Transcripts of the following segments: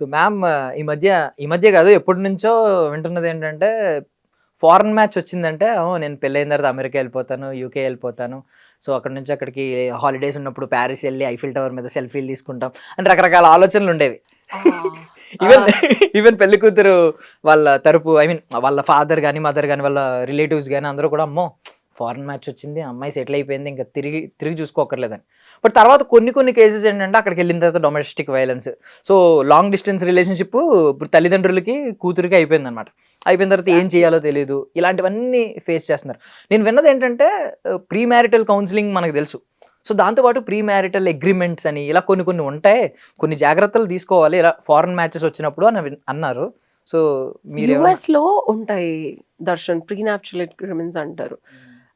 So ma'am ఈ మధ్య ఈ మధ్య కాదు ఎప్పటి నుంచో వింటున్నది ఏంటంటే ఫారెన్ మ్యాచ్ వచ్చిందంటే "ఓ, నేను పెళ్ళైన తర్వాత అమెరికా వెళ్ళిపోతాను యూకే వెళ్ళిపోతాను. సో అక్కడ నుంచి అక్కడికి హాలిడేస్ ఉన్నప్పుడు ప్యారిస్ వెళ్ళి ఐఫిల్ టవర్ మీద సెల్ఫీలు తీసుకుంటాం అని రకరకాల ఆలోచనలు ఉండేవి. ఈవెన్ ఈవెన్ పెళ్ళి కూతురు వాళ్ళ తరపు ఐ మీన్ వాళ్ళ ఫాదర్ కానీ మదర్ కానీ వాళ్ళ రిలేటివ్స్ కానీ అందరూ కూడా అమ్మో ఫారెన్ మ్యాచ్ వచ్చింది అమ్మాయి సెటిల్ అయిపోయింది ఇంకా తిరిగి తిరిగి చూసుకోకర్లేదని. బట్ తర్వాత కొన్ని కొన్ని కేసెస్ ఏంటంటే అక్కడికి వెళ్ళిన తర్వాత domestic violence so long distance relationship ఇప్పుడు తల్లిదండ్రులకి కూతురికి అయిపోయింది అనమాట అయిపోయిన తర్వాత ఏం చేయాలో తెలియదు ఇలాంటివన్నీ ఫేస్ చేస్తున్నారు. నేను విన్నది ఏంటంటే ప్రీ మ్యారిటల్ కౌన్సిలింగ్ మనకు తెలుసు. సో దాంతోపాటు ప్రీ మ్యారిటల్ అగ్రిమెంట్స్ అని ఇలా కొన్ని కొన్ని ఉంటాయి. కొన్ని జాగ్రత్తలు తీసుకోవాలి. ఇలా ఫారెన్ మ్యాచెస్ వచ్చినప్పుడు అని అన్నారు. సో మీరు యుఎస్లో ఉంటాయి దర్శన్ ప్రీ నాచురల్ అగ్రిమెంట్స్ అంటారు.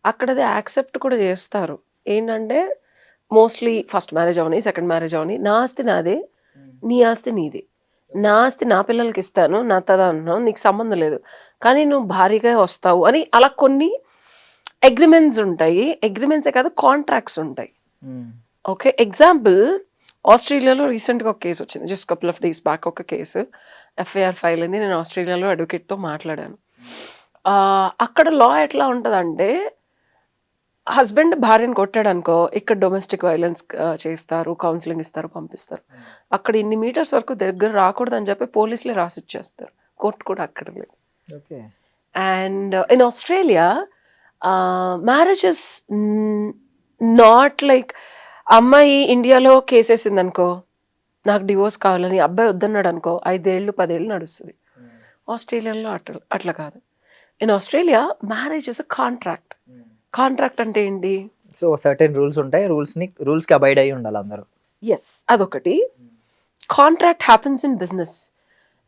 అక్కడ అది యాక్సెప్ట్ కూడా చేస్తారు. ఏంటంటే మోస్ట్లీ ఫస్ట్ మ్యారేజ్ అవని సెకండ్ మ్యారేజ్ అవని. నా ఆస్తి నాదే నీ ఆస్తి నీదే. నా ఆస్తి నా పిల్లలకి ఇస్తాను నా తల అన్నాను నీకు సంబంధం లేదు. కానీ నువ్వు భారీగా వస్తావు అని అలా కొన్ని అగ్రిమెంట్స్ ఉంటాయి. అగ్రిమెంట్సే కాదు కాంట్రాక్ట్స్ ఉంటాయి. ఓకే ఎగ్జాంపుల్ ఆస్ట్రేలియాలో రీసెంట్గా ఒక కేసు వచ్చింది. Just couple of days back ఒక కేసు ఎఫ్ఐఆర్ ఫైల్ అయింది. నేను ఆస్ట్రేలియాలో అడ్వకేట్తో మాట్లాడాను. ఆ, అక్కడ లా ఎట్లా ఉంటుందంటే హస్బెండ్ భార్యను కొట్టాడు అనుకో ఇక్కడ డొమెస్టిక్ వైలెన్స్ చేస్తారు కౌన్సిలింగ్ ఇస్తారు పంపిస్తారు. అక్కడ ఇన్ని మీటర్స్ వరకు దగ్గర రాకూడదు అని చెప్పి పోలీసులే రాసిచ్చేస్తారు. కోర్టు కూడా అక్కడ లేదు. Okay. And in Australia marriage is not like అమ్మాయి ఇండియాలో కేసేసింది అనుకో నాకు డివోర్స్ కావాలని అబ్బాయి వద్దన్నాడు అనుకో ఐదేళ్ళు పదేళ్ళు నడుస్తుంది. ఆస్ట్రేలియాలో అట్లా అట్లా కాదు. In Australia marriage is a contract contract అంటే ఏంటి? సో సర్టెన్ రూల్స్ ఉంటాయి. రూల్స్ని రూల్స్కి అబైడ్ అయ్యి ఉండాలి అందరూ. ఎస్ అదొకటి. కాంట్రాక్ట్ హ్యాపెన్స్ ఇన్ బిజినెస్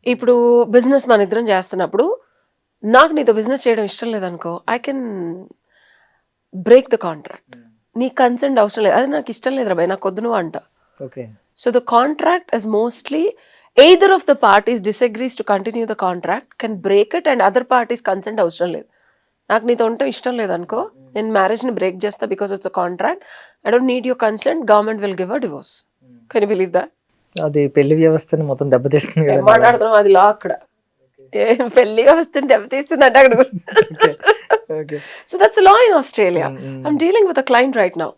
ఇప్పుడు బిజినెస్ మన ఇద్దరం చేస్తున్నప్పుడు నాకు నీతో బిజినెస్ చేయడం ఇష్టం లేదనుకో I can break the contract నీ కన్సెంట్ అవసరం లేదు. అది నాకు ఇష్టం లేదు రాబాయ్ నాకు వద్దు నువ్వు అంట. Okay so the contract is mostly either of the parties disagrees to continue the contract can break it and other parties consent అవసరం లేదు. నాకు నీతో ఉండటం ఇష్టం లేదనుకో నేను మ్యారేజ్ని బ్రేక్ చేస్తా because it's a contract I don't need your consent government will give a divorce can believe that అది పెళ్ళి వ్యవస్థని మొత్తం దెబ్బతీస్తుంది మాట్లాడుతున్నాం అది లా అక్కడ. పెళ్ళి వ్యవస్థని దెబ్బతీస్తుంది అంటే అక్కడ so that's law in Australia I'm dealing with a client right now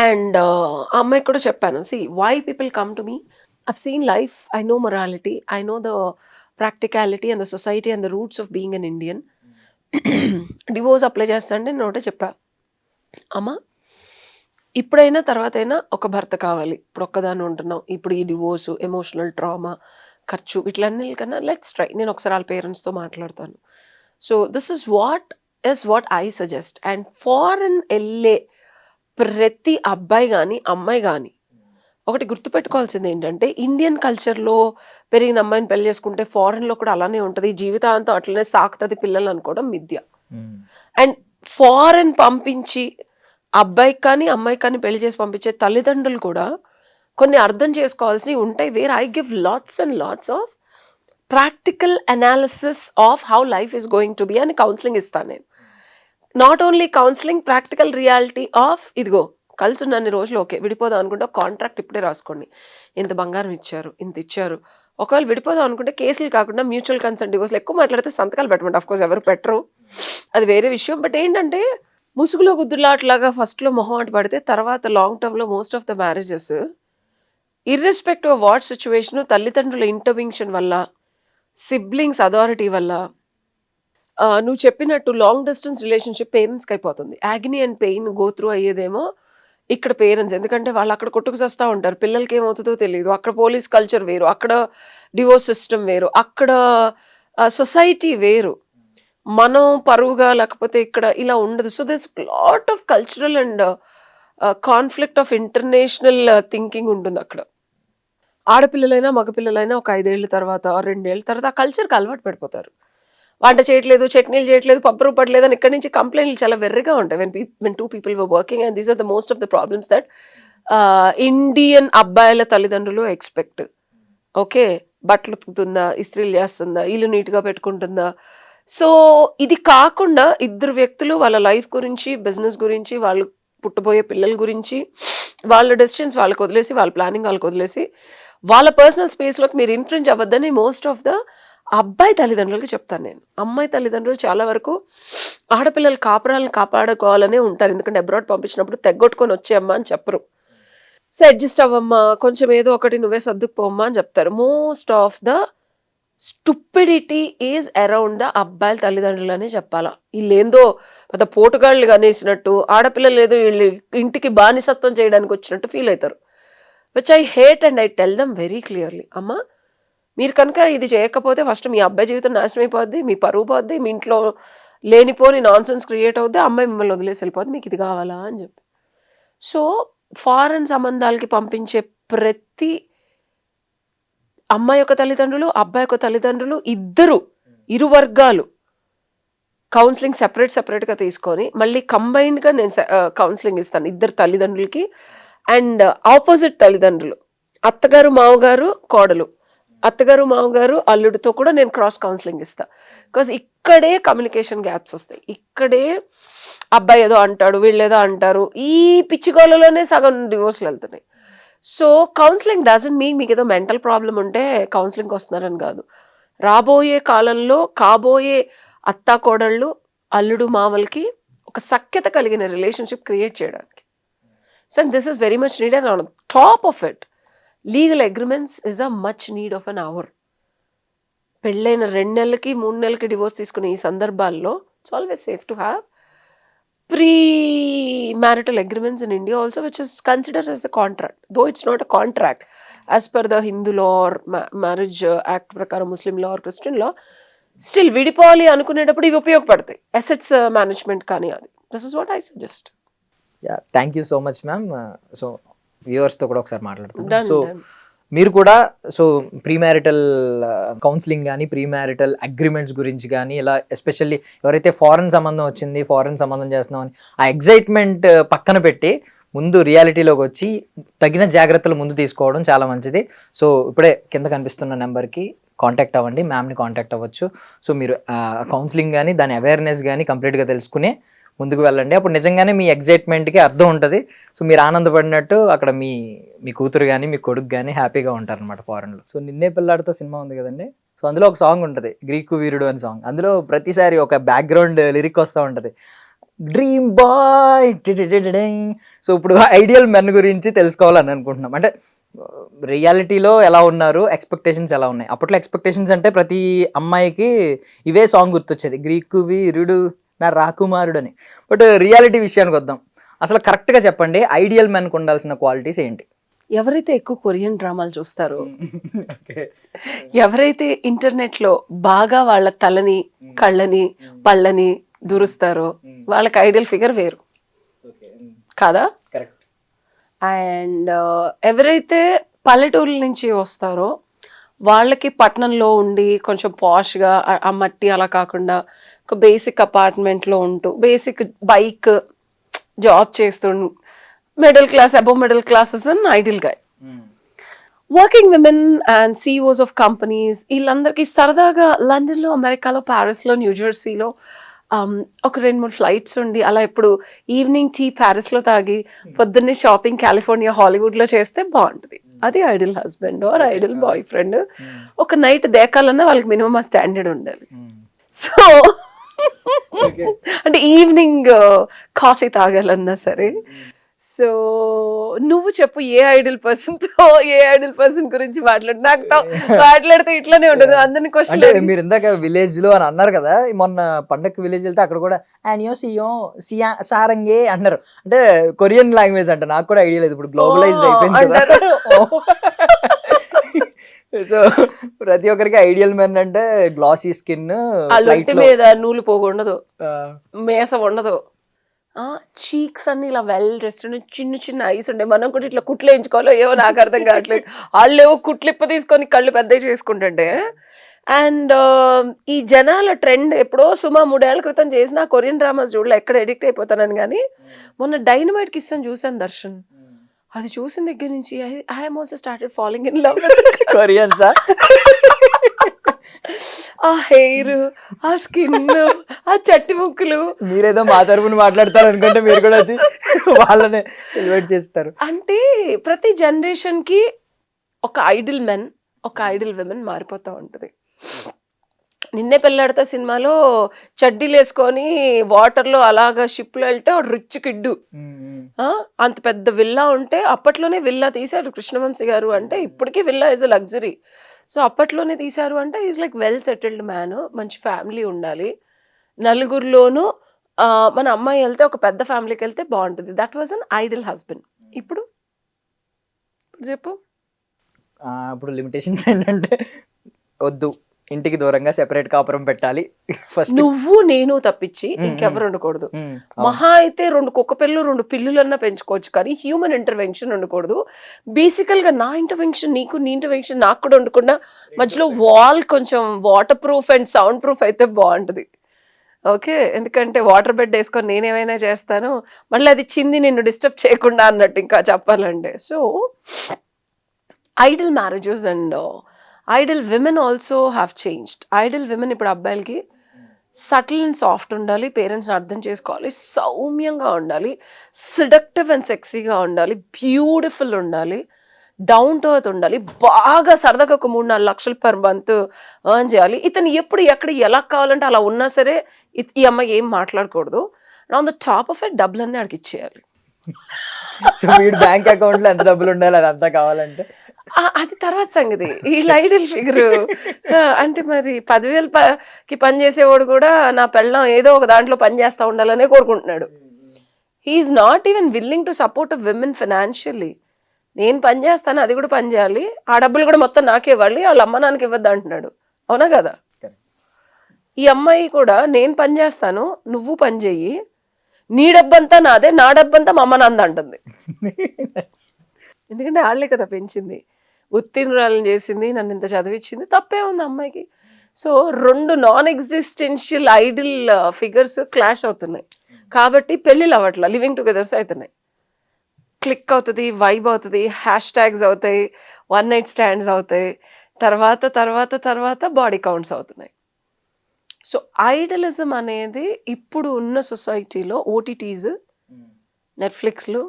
and ఆ అమ్మాయికి కూడా చెప్పాను. See why people come to me I've seen life I know morality I know the practicality and the society and the roots of being an Indian divorce apply చేస్తాంటే నేను ఒకటే చెప్పా. అమ్మ ఇప్పుడైనా తర్వాత అయినా ఒక భర్త కావాలి. ఇప్పుడు ఒక్కదాన్ని ఉంటున్నాం. ఇప్పుడు ఈ డివోర్స్ ఎమోషనల్ ట్రామా ఖర్చు ఇట్లన్నీ కన్నా లెట్స్ ట్రై. నేను ఒకసారి వాళ్ళ పేరెంట్స్తో మాట్లాడతాను. So this is what is what I suggest. And foreign వెళ్ళే ప్రతి అబ్బాయి కానీ అమ్మాయి కానీ ఒకటి గుర్తుపెట్టుకోవాల్సింది ఏంటంటే ఇండియన్ కల్చర్లో పెరిగిన అమ్మాయిని పెళ్ళి చేసుకుంటే ఫారెన్లో కూడా అలానే ఉంటుంది. జీవితాంతం అట్లనే సాకుతుంది పిల్లలు అనుకోవడం మిథ్య. అండ్ ఫారెన్ పంపించి అబ్బాయికి కానీ అమ్మాయికి కానీ పెళ్ళి చేసి పంపించే తల్లిదండ్రులు కూడా కొన్ని అర్థం చేసుకోవాల్సి ఉంటాయి. Where I give lots and lots of practical analysis of how life is going to be అని కౌన్సిలింగ్ ఇస్తాను నేను. Not only counselling practical reality of ఇదిగో కలిసి ఉన్నన్ని రోజులు ఓకే విడిపోదాం అనుకుంటే కాంట్రాక్ట్ ఇప్పుడే రాసుకోండి. ఇంత బంగారం ఇచ్చారు ఇంత ఇచ్చారు. ఒకవేళ విడిపోదాం అనుకుంటే కేసులు కాకుండా మ్యూచువల్ కన్సర్న్ డివోర్స్లు ఎక్కువ మాట్లాడితే సంతకాలు పెట్టమంట అఫ్కోర్స్ ఎవరు పెట్టరు. అది వేరే విషయం. బట్ ఏంటంటే ముసుగులో గుద్దులాట్లాగా ఫస్ట్లో మొహం అటు పడితే తర్వాత లాంగ్ టర్మ్లో most of the marriages irrespective of what situation తల్లిదండ్రుల ఇంటర్వింక్షన్ వల్ల సిబ్లింగ్స్ అథారిటీ వల్ల నువ్వు చెప్పినట్టు లాంగ్ డిస్టెన్స్ రిలేషన్షిప్ పేరెంట్స్కి అయిపోతుంది. Agony and pain go through అయ్యేదేమో ఇక్కడ పేరెంట్స్ ఎందుకంటే వాళ్ళు అక్కడ కొట్టుకు వస్తూ ఉంటారు. పిల్లలకి ఏమవుతుందో తెలియదు. అక్కడ పోలీస్ కల్చర్ వేరు. అక్కడ డివోర్స్ సిస్టమ్ వేరు. అక్కడ సొసైటీ వేరు. మనం పరువుగా లేకపోతే ఇక్కడ ఇలా ఉండదు. So this lot of cultural and conflict of international thinking ఉంటుంది అక్కడ. ఆడపిల్లలైనా మగపిల్లలైనా ఒక ఐదేళ్ళ తర్వాత రెండేళ్ళ తర్వాత ఆ కల్చర్కి అలవాటు పడిపోతారు. వంట చేయట్లేదు చట్నీలు చేయట్లేదు పప్పు రూపట్లేదు అని ఇక్కడ నుంచి కంప్లైంట్లు చాలా వెర్రిగా ఉంటాయి. When when two people were working and these are the most of the problems that Indian అబ్బాయిల తల్లిదండ్రులు ఎక్స్పెక్ట్ ఓకే బట్టలు ఉతుకుతుందా ఇస్త్రీలు చేస్తుందా ఇల్లు నీట్గా పెట్టుకుంటుందా? సో ఇది కాకుండా ఇద్దరు వ్యక్తులు వాళ్ళ లైఫ్ గురించి బిజినెస్ గురించి వాళ్ళు పుట్టబోయే పిల్లల గురించి వాళ్ళ డెసిషన్స్ వాళ్ళకి వదిలేసి వాళ్ళ ప్లానింగ్ వాళ్ళకి వదిలేసి వాళ్ళ పర్సనల్ స్పేస్లోకి మీరు ఇన్ఫ్లుయెన్స్ అవ్వద్దని మోస్ట్ ఆఫ్ ద అబ్బాయి తల్లిదండ్రులకి చెప్తాను నేను. అమ్మాయి తల్లిదండ్రులు చాలా వరకు ఆడపిల్లల కాపురాలను కాపాడుకోవాలనే ఉంటారు. ఎందుకంటే అబ్రాడ్ పంపించినప్పుడు తెగ్గొట్టుకొని వచ్చేయమ్మా అని చెప్పరు. సో అడ్జస్ట్ అవ్వమ్మా. కొంచెం ఏదో ఒకటి నువ్వే సర్దుకుపోమ్మా అని చెప్తారు. Most of the stupidity is around the అబ్బాయిల తల్లిదండ్రులు అనే చెప్పాలా. వీళ్ళేందో పెద్ద పోటుగాళ్ళు కనేసినట్టు ఆడపిల్లలు ఏదో వీళ్ళు ఇంటికి బానిసత్వం చేయడానికి వచ్చినట్టు ఫీల్ అవుతారు. Which I hate and I tell them very clearly అమ్మా మీరు కనుక ఇది చేయకపోతే ఫస్ట్ మీ అబ్బాయి జీవితం నాశనం అయిపోద్ది మీ పరువు పోద్ది మీ ఇంట్లో లేనిపోని నాన్ సెన్స్ క్రియేట్ అవుద్ది అమ్మాయి మిమ్మల్ని వదిలేసి వెళ్ళిపోద్ది మీకు ఇది కావాలా అని చెప్పి. సో ఫారెన్ సంబంధాలకి పంపించే ప్రతి అమ్మాయి యొక్క తల్లిదండ్రులు అబ్బాయి యొక్క తల్లిదండ్రులు ఇద్దరు ఇరు వర్గాలు కౌన్సిలింగ్ సెపరేట్ సెపరేట్గా తీసుకొని మళ్ళీ కంబైన్డ్గా నేను కౌన్సిలింగ్ ఇస్తాను ఇద్దరు తల్లిదండ్రులకి. అండ్ ఆపోజిట్ తల్లిదండ్రులు అత్తగారు మామగారు కోడలు. అత్తగారు మామగారు అల్లుడితో కూడా నేను క్రాస్ కౌన్సిలింగ్ ఇస్తా. బికాస్ ఇక్కడే కమ్యూనికేషన్ గ్యాప్స్ వస్తాయి. ఇక్కడే అబ్బాయి ఏదో అంటాడు వీళ్ళు ఏదో అంటారు. ఈ పిచ్చిగోళ్ళలోనే సగం డివోర్స్లు వెళ్తున్నాయి. సో కౌన్సిలింగ్ డజన్ మీ మీకు ఏదో మెంటల్ ప్రాబ్లం ఉంటే కౌన్సిలింగ్కి వస్తున్నారని కాదు. రాబోయే కాలంలో కాబోయే అత్తా కోడళ్ళు అల్లుడు మామలకి ఒక సఖ్యత కలిగిన రిలేషన్షిప్ క్రియేట్ చేయడానికి. So this is very much need and top of it legal agreements is a much need of an hour పెళ్ళైన రెండు నెలలకి మూడు నెలలకి డివోర్స్ తీసుకునే ఈ సందర్భాల్లో it's always safe to have pre marital agreements in India also which is considered as a contract though it's not a contract as per the Hindu law or marriage act ప్రకారం Muslim law or Christian law still విడిపోవాలి అనుకునేటప్పుడు ఇవి ఉపయోగపడతాయి. Assets management కానీ అది. This is what I suggest yeah thank you so much ma'am so వ్యూవర్స్తో కూడా ఒకసారి మాట్లాడుతాను. Done, so. మీరు కూడా సో ప్రీ మ్యారిటల్ కౌన్సిలింగ్ కానీ ప్రీ మ్యారిటల్ అగ్రిమెంట్స్ గురించి కానీ ఇలా ఎస్పెషల్లీ ఎవరైతే ఫారెన్ సంబంధం వచ్చింది ఫారెన్ సంబంధం చేస్తున్నామని ఆ ఎగ్జైట్మెంట్ పక్కన పెట్టి ముందు రియాలిటీలోకి వచ్చి తగిన జాగ్రత్తలు ముందు తీసుకోవడం చాలా మంచిది. సో ఇప్పుడే కింద కనిపిస్తున్న నెంబర్కి కాంటాక్ట్ అవ్వండి. మ్యామ్ని కాంటాక్ట్ అవ్వచ్చు. సో మీరు కౌన్సిలింగ్ కానీ దాని అవేర్నెస్ కానీ కంప్లీట్గా తెలుసుకుని ముందుకు వెళ్ళండి. అప్పుడు నిజంగానే మీ ఎగ్జైట్మెంట్కి అర్థం ఉంటుంది. సో మీరు ఆనందపడినట్టు అక్కడ మీ మీ కూతురు కానీ మీ కొడుకు కానీ హ్యాపీగా ఉంటారు అనమాట ఫారెన్లో సో నిన్నే పిల్లాడితో సినిమా ఉంది కదండి. సో అందులో ఒక సాంగ్ ఉంటుంది. గ్రీకు వీరుడు అని సాంగ్ అందులో ప్రతిసారి ఒక బ్యాక్గ్రౌండ్ లిరిక్ వస్తూ ఉంటుంది. డ్రీమ్ బాయ్ సో ఇప్పుడు ఐడియల్ మెన్ గురించి తెలుసుకోవాలని అనుకుంటున్నాం అంటే రియాలిటీలో ఎలా ఉన్నారు ఎక్స్పెక్టేషన్స్ ఎలా ఉన్నాయి అప్పట్లో ఎక్స్పెక్టేషన్స్ అంటే ప్రతి అమ్మాయికి ఇవే సాంగ్ గుర్తొచ్చేది గ్రీకు వీరుడు నా రాకుమారుడు అని బట్ రియాలిటీ విషయానికి వద్దాం. అసలు కరెక్ట్గా చెప్పండి ఐడియల్ మెన్కి ఉండాల్సిన క్వాలిటీస్ ఏంటి? ఎవరైతే ఎక్కువ కొరియన్ డ్రామాలు చూస్తారో ఎవరైతే ఇంటర్నెట్లో బాగా వాళ్ళ తలని కళ్ళని పళ్ళని దురుస్తారో వాళ్ళకి ఐడియల్ ఫిగర్ వేరు. కాదా? అండ్ ఎవరైతే పల్లెటూర్ల నుంచి వస్తారో వాళ్ళకి పట్టణంలో ఉండి కొంచెం పాష్గా ఆ మట్టి అలా కాకుండా ఒక బేసిక్ అపార్ట్మెంట్లో ఉంటూ బేసిక్ బైక్ జాబ్ చేస్తూ middle class above middle classes and ఐడియల్గా working women and CEOs of companies వీళ్ళందరికీ సరదాగా లండన్లో అమెరికాలో ప్యారిస్లో న్యూజెర్సీలో ఒక రెండు మూడు ఫ్లైట్స్ ఉండి అలా ఇప్పుడు ఈవినింగ్ టీ ప్యారిస్లో తాగి పొద్దున్నే షాపింగ్ కాలిఫోర్నియా హాలీవుడ్లో చేస్తే బాగుంటుంది. అది ideal husband or ideal boyfriend ఒక నైట్ దేకాలన్నా వాళ్ళకి మినిమం ఆ స్టాండర్డ్ ఉండాలి. సో అంటే ఈవినింగ్ కాఫీ తాగాలన్నా సరే సో నువ్వు చెప్పు ఏ ఐడియల్ పర్సన్తో ఏ ఐడియల్ పర్సన్ గురించి మాట్లాడు నాకు మాట్లాడితే ఇట్లానే ఉండదు. అందరిని క్వశ్చన్ మీరు ఇందాక విలేజ్లో అని అన్నారు కదా మొన్న పండగకి విలేజ్ వెళ్తే అక్కడ కూడా ఆనియో సియో సియా సారంగే అంటున్నారు అంటే కొరియన్ లాంగ్వేజ్ అంట నాకు కూడా ఐడియా లేదు. ఇప్పుడు గ్లోబలైజ్డ్ ఓ, అయిపోయింది కదా. సో ప్రతి ఒక్కరికి ఐడియల్ మెన్ అంటే గ్లాసీ స్కిన్ మీద నూలు పోగుండదు. మేస ఉండదు. చీక్స్ అన్ని ఇలా వెల్ డ్రెస్డ్ చిన్న చిన్న ఐస్ ఉండే. మనం కూడా ఇట్లా కుట్లు వేయించుకోవాలో ఏవో నాకు అర్థం కావట్లేదు. వాళ్ళు ఏవో కుట్లిప్ప తీసుకొని కళ్ళు పెద్దవి చేసుకుంటుంటే అండ్ ఈ జనాల ట్రెండ్ ఎప్పుడో సుమా మూడేళ్ళ క్రితం చేసిన కొరియన్ డ్రామాస్ చూడలే ఎక్కడ ఎడిక్ట్ అయిపోతానని కానీ మొన్న డైనమైట్ కిస్ అని చూసాను దర్శన్. అది చూసిన దగ్గర నుంచి I'm also started following in love కొరియన్సా? ఆ హెయిర్ ఆ స్కిన్ ఆ చట్టి ముక్కులు. మీరేదో మా తరపున మాట్లాడతారు అనుకుంటే మీరు కూడా వచ్చి వాళ్ళనే ఎలివేట్ చేస్తారు. అంటే ప్రతి జనరేషన్కి ఒక ఐడిల్ మెన్ ఒక ఐడిల్ విమెన్ మారిపోతూ ఉంటది. నిన్నే పెళ్ళాడతా సినిమాలో చడ్డీలు వేసుకొని వాటర్లో అలాగా షిప్లో వెళ్తే రిచ్ కిడ్డు. అంత పెద్ద విల్లా ఉంటే అప్పట్లోనే విల్లా తీశారు కృష్ణవంశీ గారు అంటే ఇప్పటికీ villa is a luxury. So అప్పట్లోనే తీశారు అంటే is like well settled man మంచి ఫ్యామిలీ ఉండాలి. నలుగురిలోనూ మన అమ్మాయి వెళ్తే ఒక పెద్ద ఫ్యామిలీకి వెళ్తే బాగుంటుంది. That was an ideal husband ఇప్పుడు? ఇప్పుడు చెప్పు. ఇప్పుడు లిమిటేషన్స్ ఏంటంటే వద్దు. ఇంటికి దూరంగా సెపరేట్ కాపురం పెట్టాలి. ఫస్ట్ నువ్వు నేను తప్పించి. ఇంకెవరు ఉండకూడదు. మహా అయితే రెండు కుక్క పిల్లలు రెండు పిల్లులన్నా పెంచుకోవచ్చు కానీ హ్యూమన్ ఇంటర్వెన్షన్ ఉండకూడదు. బేసికల్గా నా ఇంటర్వెన్షన్ నీకు నీ ఇంటర్వెన్షన్ నాకు కూడా ఉండకుండా మధ్యలో వాల్ కొంచెం waterproof and soundproof అయితే బాగుంటుంది. ఓకే ఎందుకంటే వాటర్ బెడ్ వేసుకొని నేనేమైనా చేస్తాను మళ్ళీ అది చింది నిన్ను డిస్టర్బ్ చేయకుండా అన్నట్టు ఇంకా చెప్పాలంటే. So ideal marriages and ideal women also have changed. Ideal women ఇప్పుడు అబ్బాయిలకి సటిల్ అండ్ సాఫ్ట్ ఉండాలి పేరెంట్స్ని అర్థం చేసుకోవాలి సౌమ్యంగా ఉండాలి సిడక్టివ్ అండ్ సెక్సీగా ఉండాలి బ్యూటిఫుల్ ఉండాలి డౌన్ టు ఎర్త్ ఉండాలి బాగా సరదాగా ఒక మూడు నాలుగు లక్షలు పర్ మంత్ ఎర్న్ చేయాలి. ఇతను ఎప్పుడు ఎక్కడ ఎలా కావాలంటే అలా ఉన్నా సరే ఈ అమ్మాయి ఏం మాట్లాడకూడదు. On the top of it డబ్బులన్నీ ఆడికి ఇచ్చేయాలి. సో వీడు బ్యాంక్ అకౌంట్లో ఎంత డబ్బులు ఉండాలి అది అంతా కావాలంటే. అది తర్వాత సంగతి. ఈ ఐడల్ ఫిగర్. అంటే మరి పదివేలు ప- కి పని చేసేవాడు కూడా నా పెళ్ళం ఏదో ఒక దాంట్లో పని చేస్తా ఉండాలనే కోరుకుంటున్నాడు. He's not even willing to support women financially నేను పని చేస్తాను అది కూడా పని చేయాలి. ఆ డబ్బులు కూడా మొత్తం నాకే ఇవ్వాలి వాళ్ళ అమ్మ నాన్నకి ఇవ్వద్దు అంటున్నాడు. అవునా కదా. ఈ అమ్మాయి కూడా నేను పని చేస్తాను నువ్వు పని చెయ్యి నీ డబ్బంతా నాదే నా డబ్బంతా మా అమ్మ నాన్న అంటుంది. ఎందుకంటే వాళ్ళే కదా పెంచింది. ఉత్తీర్ణురాలను చేసింది నన్ను ఇంత చదివించింది తప్పే ఉంది అమ్మాయికి. సో రెండు non existential ideal figures clash అవుతున్నాయి. కాబట్టి పెళ్ళిళ్ళు అవ్వట్ల లివింగ్ టుగెదర్స్ అవుతున్నాయి క్లిక్ అవుతుంది వైబ్ అవుతుంది హ్యాష్ ట్యాగ్స్ అవుతాయి వన్ నైట్ స్టాండ్స్ అవుతాయి. తర్వాత తర్వాత తర్వాత బాడీ కౌంట్స్ అవుతున్నాయి. సో ఐడలిజం అనేది ఇప్పుడు ఉన్న సొసైటీలో ఓటీటీస్ నెట్ఫ్లిక్స్లు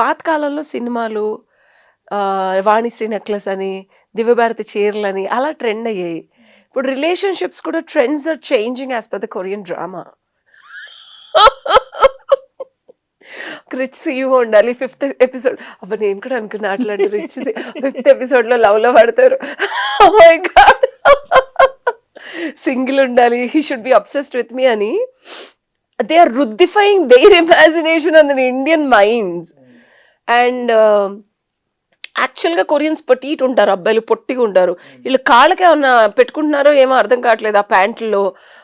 పాతకాలంలో సినిమాలు వాణిశ్రీ నెక్లెస్ అని దివ్యభారతి అని అలా ట్రెండ్ అయ్యాయి. ఇప్పుడు రిలేషన్షిప్స్ కూడా trends are changing as per the Korean drama rich CEO ఉండాలి ఫిఫ్త్ ఎపిసోడ్ అబ్బా నేను కూడా అనుకున్నా అట్లాంటి రిచ్ ఫిఫ్త్ ఎపిసోడ్లో లవ్లో లవ్ పడతారు. Oh సింగిల్ ఉండాలి he should be obsessed with me అని. They are రుద్దిఫైయింగ్ their imagination on the Indian minds and యాక్చువల్గా కొరియన్స్ పొట్టిట్ ఉంటారు అబ్బాయిలు పొట్టిగా ఉంటారు వీళ్ళు కాళ్ళకి ఏమన్నా పెట్టుకుంటున్నారో ఏమో అర్థం కావట్లేదు ఆ ప్యాంట్లో.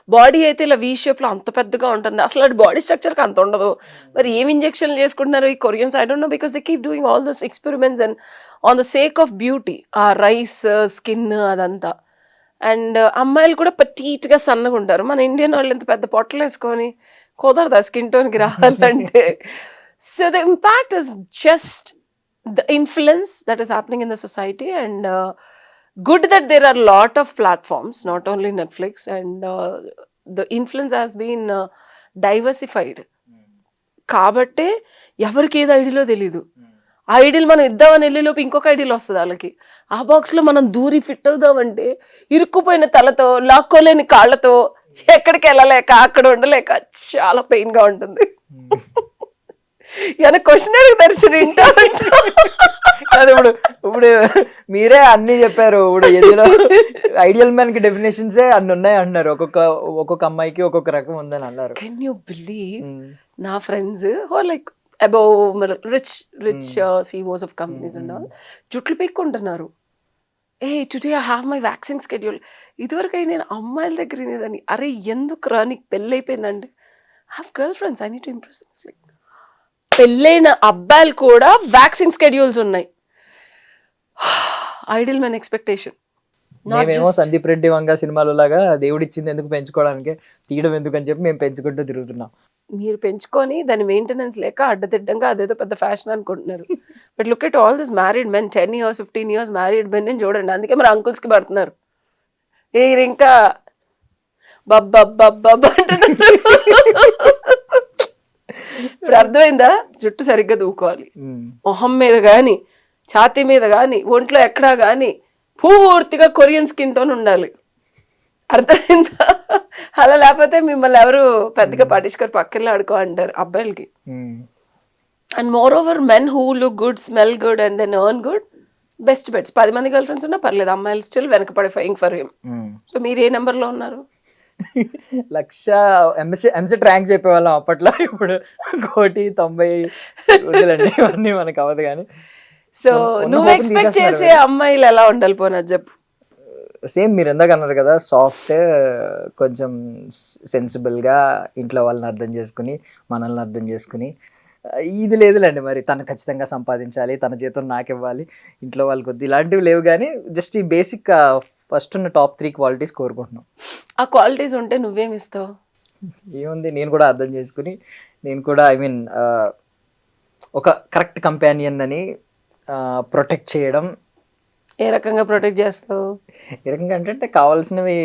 బాడీ అయితే ఇలా వీ షేప్లో అంత పెద్దగా ఉంటుంది. అసలు అది బాడీ స్ట్రక్చర్కి అంత ఉండదు. మరి ఏం ఇంజెక్షన్లు చేసుకుంటున్నారు ఈ Koreans? I don't know because they keep doing all those experiments and on the sake of beauty ah rice skin అదంతా. అండ్ అమ్మాయిలు కూడా పట్టీట్గా సన్నగా ఉంటారు మన ఇండియన్ వాళ్ళు ఇంత పెద్ద పొట్టలు వేసుకొని కుదరదు ఆ స్కిన్ టోన్కి రావాలంటే? So the impact is just the influence that is happening in the society and uh, good that there are a lot of platforms not only netflix and uh, the influence has been uh, diversified కాబట్టే ఎవరికి ఏది ఐడిలో తెలీదు ఆ ideal మనం ఇద్దామని వెళ్ళేలోపు ఇంకొక ideal వస్తుంది వాళ్ళకి ఆ బాక్స్లో మనం దూరి ఫిట్ అవుదామంటే ఇరుక్కుపోయిన తలతో లాక్కోలేని కాళ్ళతో ఎక్కడికి వెళ్ళలేక అక్కడ ఉండలేక చాలా పెయిన్గా ఉంటుంది ఏమైనా క్వశ్చన్ అడిగి దర్శనం వింటా. కాదు ఇప్పుడు ఇప్పుడు మీరే అన్ని చెప్పారు ఇప్పుడు ఎందులో ఐడియల్ మ్యాన్కి డెఫినేషన్స్ అన్ని ఉన్నాయి అంటున్నారు ఒక్కొక్క ఒక్కొక్క అమ్మాయికి ఒక్కొక్క రకం ఉందని అన్నారు కెన్ యూ బిలీవ్. నా friends who like above rich rich. CEOs of companies and. All జుట్లు పీక్కుంటున్నారు ఏ today I have my vaccine schedule ఇదివరకు అయి నేను అమ్మాయిల దగ్గర వినేదాన్ని అరే ఎందుకు రా నీకు పెళ్ళి అయిపోయిందంటే have girlfriends I need to impress like పెళ్ళైన అబ్బాయిలు కూడా వ్యాక్సిన్ స్కెడ్యూల్స్ ఉన్నాయి. Idol men expectation. మేమేమో సందీప్ రెడ్డి వంగ సినిమాలో లాగా దేవుడు ఇచ్చింది ఎందుకు పెంచుకోవడానికి తీయడం ఎందుకు అని చెప్పి మేము పెంచుకుంటూ తిరుగుతున్నాం. మీరు పెంచుకొని దాని మెయింటెనెన్స్ లేక అడ్డదిడ్డంగా అదేదో పెద్ద ఫ్యాషన్ అనుకుంటున్నారు. But look at all this married men ten years fifteen years married men చూడండి. అందుకే మరి అంకుల్స్కి పడుతున్నారు. ఈయన ఇంకా బబ్బబ్బబ్బబ్బ అంటున్నారు. ఇప్పుడు అర్థమైందా? జుట్టు సరిగ్గా దూకోవాలి. మొహం మీద గాని ఛాతీ మీద గాని ఒంట్లో ఎక్కడా గాని పూర్తిగా కొరియన్ స్కిన్ టోన్ ఉండాలి. అర్థమైందా? అలా లేకపోతే మిమ్మల్ని ఎవరు పెద్దగా పట్టించుకొని పక్కన ఆడుకో అంటారు అబ్బాయిలకి. And moreover men who look good smell good and then earn good best bets పది మంది గర్ల్ ఫ్రెండ్స్ ఉన్నా పర్లేదు అమ్మాయిలు స్టిల్ వెనకపడే ఫైయింగ్ ఫర్ హిమ్. సో మీరు ఏ నెంబర్లో ఉన్నారు? లక్ష ఎంఎస్సి ఎంసెట్ ర్యాంక్ చెప్పేవాళ్ళం అప్పట్లో. ఇప్పుడు కోటి తొంభై వదిలేండి. ఇవన్నీ మనకు అవ్వదు కానీ. సో నువ్వు ఎక్స్పెక్ట్ చేసే అమ్మాయిలు ఎలా ఉండాలి పోనా చెప్పు. సేమ్ మీరు ఎందాక అన్నారు కదా సాఫ్ట్ కొంచెం సెన్సిబుల్గా ఇంట్లో వాళ్ళని అర్థం చేసుకుని మనల్ని అర్థం చేసుకుని. ఇది లేదులేండి మరి. తను ఖచ్చితంగా సంపాదించాలి తన జీతం నాకు ఇవ్వాలి ఇంట్లో వాళ్ళకి వద్దు ఇలాంటివి లేవు కానీ జస్ట్ ఈ బేసిక్ ఫస్ట్ ఉన్న టాప్ త్రీ క్వాలిటీస్ కోరుకుంటున్నాం. ఆ క్వాలిటీస్ ఉంటే నువ్వేమి ఇస్తావు? ఏముంది నేను కూడా అర్థం చేసుకుని నేను కూడా ఐ మీన్ ఒక కరెక్ట్ కంపానియన్ అని ప్రొటెక్ట్ చేయడం. ఏ రకంగా ప్రొటెక్ట్ చేస్తావు? ఏ రకంగా అంటే కావాల్సినవి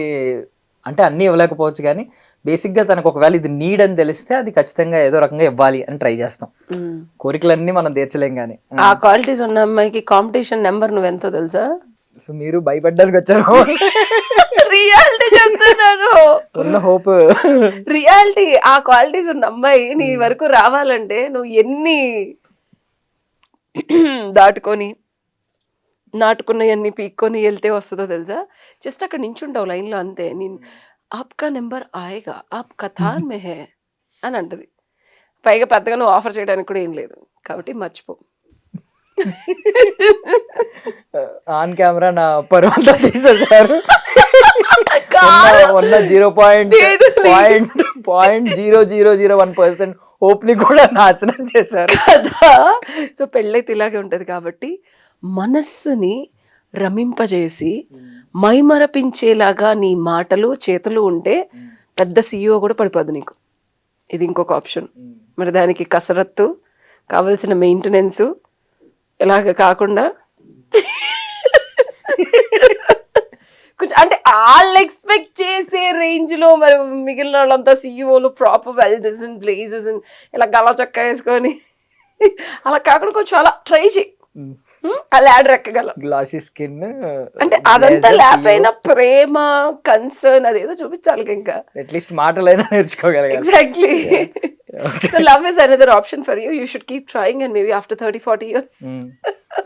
అంటే అన్నీ ఇవ్వలేకపోవచ్చు కానీ బేసిక్గా తనకు ఒకవేళ ఇది నీడ్ అని తెలిస్తే అది ఖచ్చితంగా ఏదో రకంగా ఇవ్వాలి అని ట్రై చేస్తాం. కోరికలన్నీ మనం తీర్చలేం కానీ. ఆ క్వాలిటీస్ ఉన్న అమ్మాయికి కాంపిటీషన్ నెంబర్ నువ్వెంతో తెలుసా? సో మీరు భయపడ్డానికి వచ్చారు. రియాలిటీ చెప్తున్నాను. ఉన్న హోప్. రియాలిటీ ఆ క్వాలిటీస్ ఉన్న అమ్మాయి నీ వరకు రావాలంటే నువ్వు ఎన్ని దాటుకొని నాటుకున్నవన్నీ పీక్కొని వెళ్తే వస్తుందో తెలుసా? జస్ట్ అక్కడ నించుంటావు లైన్లో అంతే. నేను ఆప్కా నెంబర్ ఆయేగా ఆప్ కథార్ మే హే అని అంటది. పైగా పెద్దగా నువ్వు ఆఫర్ చేయడానికి కూడా ఏం లేదు. కాబట్టి మర్చిపో. ఆన్ కెమెరా నా పరువంతా ఉన్న- ఉన్న zero point point point zero zero zero one percent హోప్ని కూడా నాశనం చేశారు. కదా. సో పెళ్ళైతే ఇలాగే ఉంటది కాబట్టి మనస్సుని రమింపజేసి మైమరపించేలాగా నీ మాటలు చేతులు ఉంటే పెద్ద సీఈఓ కూడా పడిపోదు నీకు. ఇది ఇంకొక ఆప్షన్ మరి దానికి కసరత్తు కావలసిన మెయింటెనెన్స్ ఇలాగ కాకుండా కొంచెం అంటే వాళ్ళు ఎక్స్పెక్ట్ చేసే రేంజ్లో మరి మిగిలిన వాళ్ళంతా సీఈఓలు ప్రాపర్ వెల్ డిజైన్ బ్లేజెస్ ఇలా గల చక్క వేసుకొని అలా కాకుండా కొంచెం అలా ట్రై చేయి? ఆ ల్యాడర్ ఎక్కగల గ్లాసీ స్కిన్ అంటే అదంతా లేకపోయినా ప్రేమ కన్సర్న్ అదేదో చూపించాలి ఇంకా. అట్లీస్ట్ మాటలైనా నేర్చుకోగలగాలి exactly so love is another option for you you should keep trying and maybe after thirty forty years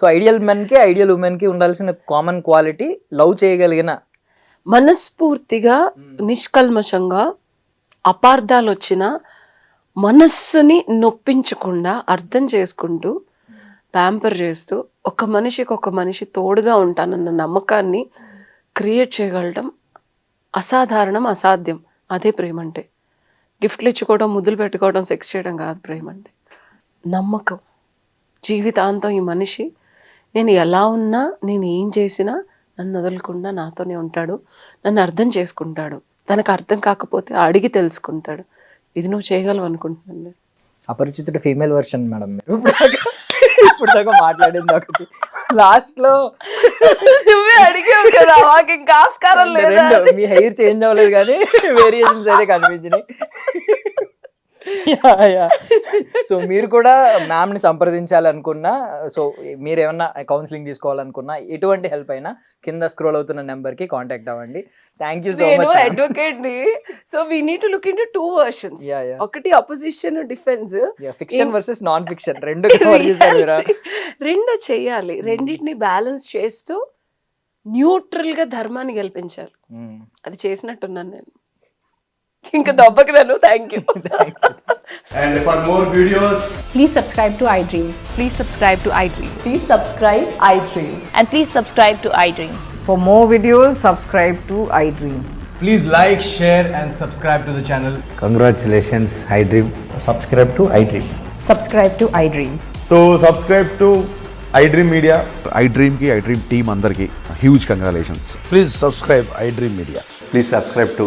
so ideal మెన్కి ideal ఉమెన్కి ఉండాల్సిన కామన్ క్వాలిటీ లవ్ చేయగలిగిన? మనస్ఫూర్తిగా నిష్కల్మషంగా అపార్థాలు వచ్చిన మనస్సుని నొప్పించకుండా అర్థం చేసుకుంటూ ప్యాంపర్ చేస్తూ ఒక మనిషికి ఒక మనిషి తోడుగా ఉంటానన్న నమ్మకాన్ని క్రియేట్ చేయగలటం అసాధారణం అసాధ్యం. అదే ప్రేమ అంటే గిఫ్ట్లు ఇచ్చుకోవడం ముద్దులు పెట్టుకోవడం సెక్స్ చేయడం కాదు ప్రేమ అంటే నమ్మకం. జీవితాంతం ఈ మనిషి నేను ఎలా ఉన్నా నేను ఏం చేసినా నన్ను వదలకుండా నాతోనే ఉంటాడు. నన్ను అర్థం చేసుకుంటాడు. తనకు అర్థం కాకపోతే అడిగి తెలుసుకుంటాడు. ఇది నువ్వు చేయగలవు అనుకుంటున్నాను అపరిచితుడు ఫీమేల్ వర్షన్ మేడం మీరు. ఇప్పుడు దాకా- మాట్లాడింది ఒకటి. లాస్ట్లో నువ్వే అడిగావు కదా మాకు ఇంకా ఆస్కారం లేదా? మీ హెయిర్ చేంజ్ అవ్వలేదు కానీ వేరియేషన్స్ అయితే కనిపించినాయి. సో మీరు కూడా మ్యామ్ని సంప్రదించాలనుకున్నా సో మీరు ఏమన్నా కౌన్సిలింగ్ తీసుకోవాలనుకున్నా ఎటువంటి హెల్ప్ అయినా కింద స్క్రోల్ అవుతున్న నెంబర్కి కాంటాక్ట్ అవ్వండి. Thank you so much అడ్వకేట్ని so we need to look in two versions. ఒకటి opposition defence fiction versus non fiction రెండు రెండు చెయ్యాలి రెండింటిని బ్యాలెన్స్ చేస్తూ న్యూట్రల్గా ధర్మాన్ని గెలిపించాలి. మ్మ్. అది చేసినట్టున్నాను నేను. ఇంకా దెబ్బకి నన్ను thank you And for more videos, Please subscribe to iDream. Please subscribe to iDream. Please subscribe iDream. And please subscribe to iDream. For more videos, subscribe to iDream. please like, share, and subscribe to the channel. Congratulations, iDream. subscribe to iDream. Subscribe to iDream. So subscribe to iDream Media. I డ్రీమ్కి I dream team అందరికీ huge congratulations Please subscribe iDream Media. Please subscribe to